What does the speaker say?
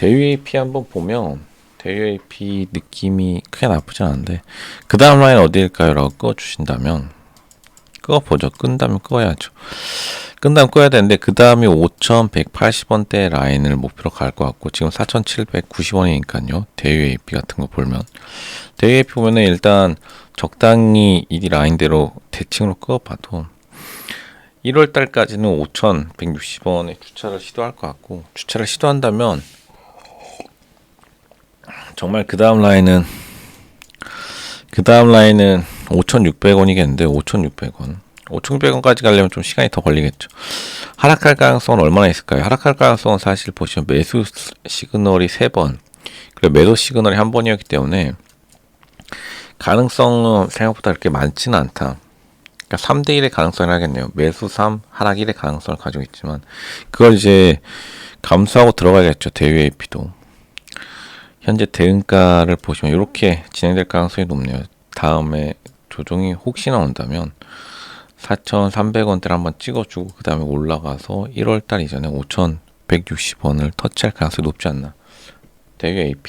대유 AP 한번 보면 대유 AP 느낌이 크게 나쁘지 않은데 그 다음 라인 어디일까요?라고 끄어 주신다면 끄어 보죠. 끈다면 끄어야죠. 끈다면 끄어야 되는데 그 다음이 5,180원대 라인을 목표로 갈 것 같고 지금 4,790원이니까요. 대유 AP 같은 거 보면 대유 AP 보면은 일단 적당히 이 라인대로 대칭으로 끄어봐도 1월 달까지는 5,160원에 주차를 시도할 것 같고 주차를 시도한다면 정말 그 다음 라인은 그 다음 라인은 5,600원이겠는데 5,600원 5,600원까지 가려면 좀 시간이 더 걸리겠죠. 하락할 가능성은 얼마나 있을까요? 하락할 가능성은 사실 보시면 매수 시그널이 3번 그리고 매도 시그널이 한 번이었기 때문에 가능성은 생각보다 그렇게 많지는 않다. 그러니까 3대 1의 가능성이 하겠네요. 매수 3, 하락 1의 가능성을 가지고 있지만 그걸 이제 감수하고 들어가야겠죠. 대유 AP도. 현재 대응가를 보시면 이렇게 진행될 가능성이 높네요. 다음에 조정이 혹시나 온다면 4,300원대를 한번 찍어주고 그 다음에 올라가서 1월달 이전에 5,160원을 터치할 가능성이 높지 않나. 대유 AP.